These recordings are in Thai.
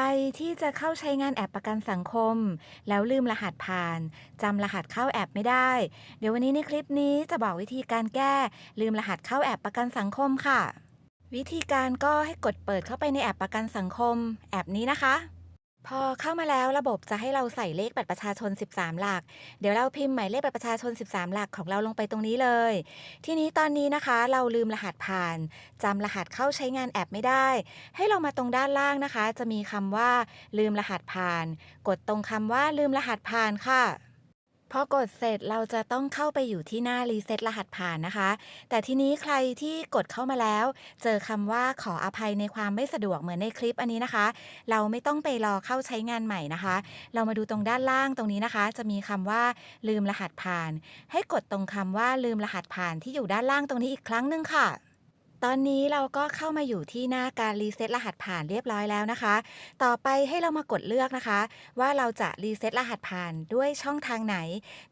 รที่จะเข้าใช้งานแอปประกันสังคม แล้วลืมรหัสผ่านจำรหัสเข้าแอปไม่ได้ เดี๋ยววันนี้ในคลิปนี้จะบอกวิธีการแก้ ลืมรหัสเข้าแอปประกันสังคมค่ะ วิธีการก็ให้กดเปิดเข้าไปในแอปประกันสังคม แอปนี้นะคะ พอเข้ามาแล้วระบบจะให้เราใส่เลขบัตรประชาชน 13 หลัก เดี๋ยวเราพิมพ์หมายเลขบัตรประชาชน 13 หลักของเราลงไปตรงนี้เลย ทีนี้ตอนนี้นะคะเราลืมรหัสผ่านจำรหัสเข้าใช้งานแอปไม่ได้ ให้เรามาตรงด้านล่างนะคะ จะมีคำว่า ลืมรหัสผ่าน กดตรงคำว่าลืมรหัสผ่านค่ะ พอกดเสร็จเราจะต้องเข้าไปอยู่ที่หน้ารีเซ็ตรหัสผ่านนะคะ แต่ทีนี้ใครที่กดเข้ามาแล้ว เจอคำว่าขออภัยในความไม่สะดวกเหมือนในคลิปอันนี้นะคะ เราไม่ต้องไปรอเข้าใช้งานใหม่นะคะ เรามาดูตรงด้านล่างตรงนี้นะคะ จะมีคำว่าลืมรหัสผ่าน ให้กดตรงคำว่าลืมรหัสผ่านที่อยู่ด้านล่างตรงนี้อีกครั้งหนึ่งค่ะ ตอนนี้เราก็เข้ามาอยู่ที่หน้าการรีเซ็ตรหัสผ่านเรียบร้อยแล้วนะคะ ต่อไปให้เรามากดเลือกนะคะ ว่าเราจะรีเซ็ตรหัสผ่านด้วยช่องทางไหน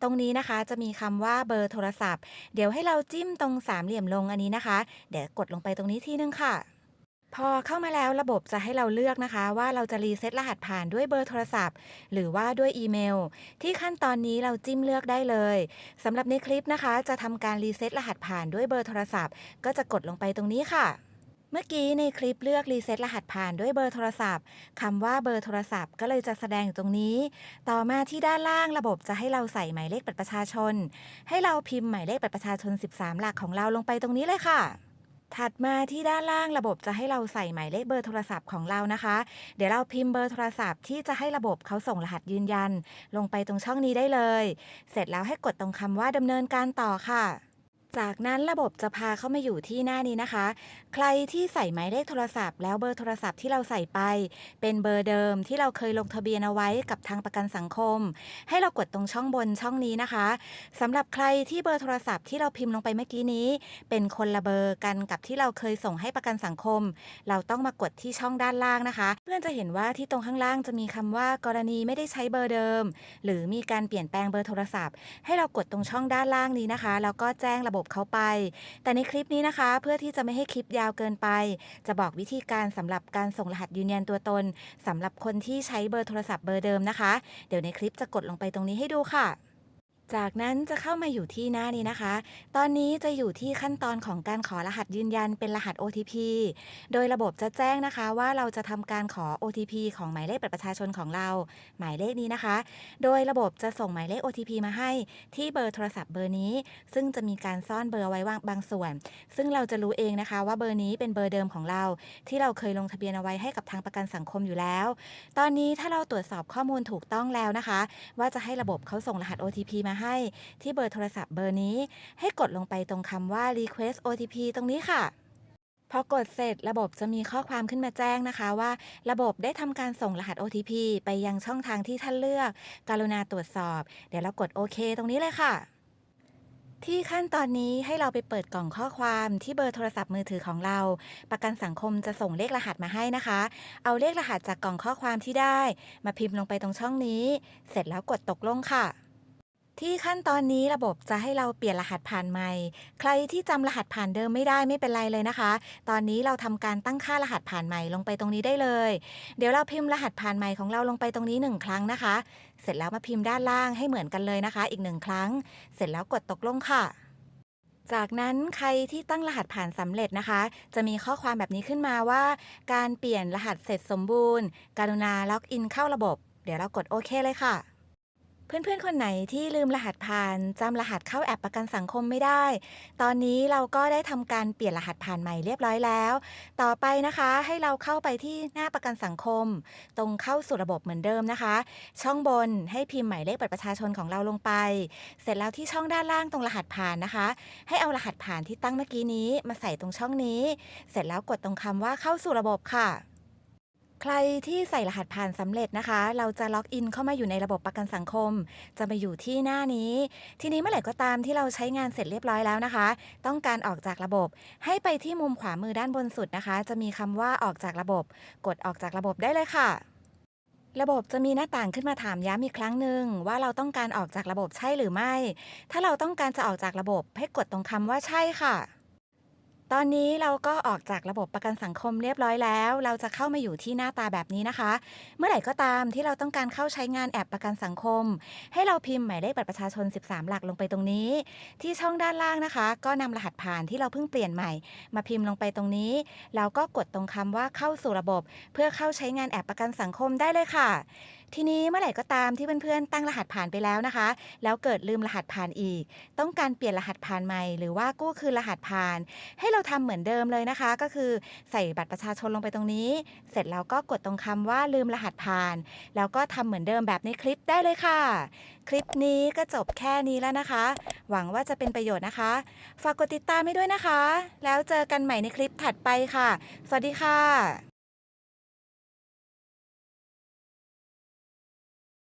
ตรงนี้นะคะจะมีคำว่าเบอร์โทรศัพท์ เดี๋ยวให้เราจิ้มตรงสามเหลี่ยมลงอันนี้นะคะ เดี๋ยวกดลงไปตรงนี้ทีนึงค่ะ พอเข้ามาแล้วระบบจะให้เราเลือกนะคะ ว่าเราจะรีเซ็ตรหัสผ่านด้วยเบอร์โทรศัพท์ หรือว่าด้วยอีเมล ที่ขั้นตอนนี้เราจิ้มเลือกได้เลยสำหรับในคลิปนะคะ จะทำการรีเซ็ตรหัสผ่านด้วยเบอร์โทรศัพท์ ก็จะกดลงไปตรงนี้ค่ะเมื่อกี้ในคลิปเลือกรีเซ็ตรหัสผ่านด้วยเบอร์โทรศัพท์คำว่าเบอร์โทรศัพท์ก็เลยจะแสดงอยู่ตรงนี้ ต่อมาที่ด้านล่างระบบจะให้เราใส่หมายเลขบัตรประชาชน ให้เราพิมพ์หมายเลขบัตรประชาชน 13 หลักของเราลงไปตรงนี้เลยค่ะ ถัดมาที่ด้านล่างระบบจะให้เราใส่หมายเลขเบอร์โทรศัพท์ของเรานะคะ เดี๋ยวเราพิมพ์เบอร์โทรศัพท์ที่จะให้ระบบเขาส่งรหัสยืนยัน ลงไปตรงช่องนี้ได้เลย เสร็จแล้วให้กดตรงคำว่าดำเนินการต่อค่ะ จากนั้นระบบจะพาเข้ามาอยู่ที่หน้านี้นะคะ ใครที่ใส่หมายเลขโทรศัพท์ แล้วเบอร์โทรศัพท์ที่เราใส่ไป เป็นเบอร์เดิมที่เราเคยลงทะเบียนเอาไว้กับทางประกันสังคม ให้เรากดตรงช่องบนช่องนี้นะคะสำหรับใครที่เบอร์โทรศัพท์ที่เราพิมพ์ลงไปเมื่อกี้นี้ เป็นคนละเบอร์กันกับที่เราเคยส่งให้ประกันสังคม เราต้องมากดที่ช่องด้านล่างนะคะ เพื่อนจะเห็นว่าที่ตรงข้างล่างจะมีคำว่ากรณีไม่ได้ใช้เบอร์เดิม หรือมีการเปลี่ยนแปลงเบอร์โทรศัพท์ ให้เรากดตรงช่องด้านล่างนี้นะคะแล้วก็แจ้งระบบเขาไป แต่ในคลิปนี้นะคะ เพื่อที่จะไม่ให้คลิปยาวเกินไป จะบอกวิธีการสำหรับการส่งรหัสยืนยันตัวตนสำหรับคนที่ใช้เบอร์โทรศัพท์เบอร์เดิมนะคะ เดี๋ยวในคลิปจะกดลงไปตรงนี้ให้ดูค่ะ จากนั้นจะเข้ามาอยู่ที่หน้านี้นะคะ ตอนนี้จะอยู่ที่ขั้นตอนของการขอรหัสยืนยันเป็นรหัส OTP โดยระบบจะแจ้งนะคะว่าเราจะทำการขอ OTP ของหมายเลขบัตรประชาชนของเรา หมายเลขนี้นะคะ โดยระบบจะส่งหมายเลข OTP มาให้ที่เบอร์โทรศัพท์เบอร์นี้ ซึ่งจะมีการซ่อนเบอร์ไว้ว่างบางส่วน ซึ่งเราจะรู้เองนะคะว่าเบอร์นี้เป็นเบอร์เดิมของเรา ที่เราเคยลงทะเบียนเอาไว้ให้กับทางประกันสังคมอยู่แล้ว ตอนนี้ถ้าเราตรวจสอบข้อมูลถูกต้องแล้วนะคะ ว่าจะให้ระบบเขาส่งรหัส OTP มาให้ที่เบอร์โทรศัพท์เบอร์นี้ ให้กดลงไปตรงคำว่า request OTP ตรงนี้ค่ะพอกดเสร็จระบบจะมีข้อความขึ้นมาแจ้งนะคะว่า ระบบได้ทำการส่งรหัส OTP ไปยังช่องทางที่ท่านเลือก กรุณาตรวจสอบ เดี๋ยวเรากดโอเคตรงนี้เลยค่ะ ที่ขั้นตอนนี้ให้เราไปเปิดกล่องข้อความที่เบอร์โทรศัพท์มือถือของเรา ประกันสังคมจะส่งเลขรหัสมาให้นะคะ เอาเลขรหัสจากกล่องข้อความที่ได้ มาพิมพ์ลงไปตรงช่องนี้ เสร็จแล้วกดตกลงค่ะ ที่ขั้นตอนนี้ระบบจะให้เราเปลี่ยนรหัสผ่านใหม่ ใครที่จำรหัสผ่านเดิมไม่ได้ไม่เป็นไรเลยนะคะ ตอนนี้เราทำการตั้งค่ารหัสผ่านใหม่ลงไปตรงนี้ได้เลย เดี๋ยวเราพิมพ์รหัสผ่านใหม่ของเราลงไปตรงนี้หนึ่งครั้งนะคะ เสร็จแล้วมาพิมพ์ด้านล่างให้เหมือนกันเลยนะคะ อีกหนึ่งครั้ง เสร็จแล้วกดตกลงค่ะ จากนั้นใครที่ตั้งรหัสผ่านสำเร็จนะคะ จะมีข้อความแบบนี้ขึ้นมาว่า การเปลี่ยนรหัสเสร็จสมบูรณ์ การุณาล็อกอินเข้าระบบ เดี๋ยวเรากดโอเคเลยค่ะ เพื่อนๆ คนไหนที่ลืมรหัสผ่านจำรหัสเข้าแอปประกันสังคมไม่ได้ ตอนนี้เราก็ได้ทำการเปลี่ยนรหัสผ่านใหม่เรียบร้อยแล้ว ต่อไปนะคะให้เราเข้าไปที่หน้าประกันสังคม ตรงเข้าสู่ระบบเหมือนเดิมนะคะ ช่องบนให้พิมพ์หมายเลขบัตรประชาชนของเราลงไป เสร็จแล้วที่ช่องด้านล่างตรงรหัสผ่านนะคะ ให้เอารหัสผ่านที่ตั้งเมื่อกี้นี้ มาใส่ตรงช่องนี้ เสร็จแล้วกดตรงคำว่าเข้าสู่ระบบค่ะ ใครที่ใส่รหัสผ่านสำเร็จนะคะ เราจะล็อกอินเข้ามาอยู่ในระบบประกันสังคม จะมาอยู่ที่หน้านี้ ทีนี้เมื่อไหร่ก็ตามที่เราใช้งานเสร็จเรียบร้อยแล้วนะคะ ต้องการออกจากระบบ ให้ไปที่มุมขวามือด้านบนสุดนะคะ จะมีคำว่าออกจากระบบ กดออกจากระบบได้เลยค่ะระบบจะมีหน้าต่างขึ้นมาถามย้ำอีกครั้งหนึ่งว่าเราต้องการออกจากระบบใช่หรือไม่ ถ้าเราต้องการจะออกจากระบบให้กดตรงคำว่าใช่ค่ะ ตอนนี้เราก็ออกจากระบบประกันสังคมเรียบร้อยแล้ว เราจะเข้ามาอยู่ที่หน้าตาแบบนี้นะคะ เมื่อไหร่ก็ตามที่เราต้องการเข้าใช้งานแอปประกันสังคม ให้เราพิมพ์หมายเลขบัตรประชาชน 13 หลักลงไปตรงนี้ ที่ช่องด้านล่างนะคะ ก็นำรหัสผ่านที่เราเพิ่งเปลี่ยนใหม่ มาพิมพ์ลงไปตรงนี้ แล้วก็กดตรงคำว่าเข้าสู่ระบบ เพื่อเข้าใช้งานแอปประกันสังคมได้เลยค่ะ ทีนี้เมื่อไหร่ก็ตามที่เพื่อนๆตั้งรหัสผ่านไปแล้วนะคะ แล้วเกิดลืมรหัสผ่านอีก ต้องการเปลี่ยนรหัสผ่านใหม่ หรือว่ากู้คืนรหัสผ่าน ให้เราทำเหมือนเดิมเลยนะคะ ก็คือใส่บัตรประชาชนลงไปตรงนี้ เสร็จแล้วก็กดตรงคำว่าลืมรหัสผ่าน แล้วก็ทำเหมือนเดิมแบบในคลิปได้เลยค่ะ คลิปนี้ก็จบแค่นี้แล้วนะคะ หวังว่าจะเป็นประโยชน์นะคะ ฝากกดติดตามให้ด้วยนะคะ แล้วเจอกันใหม่ในคลิปถัดไปค่ะ สวัสดีค่ะ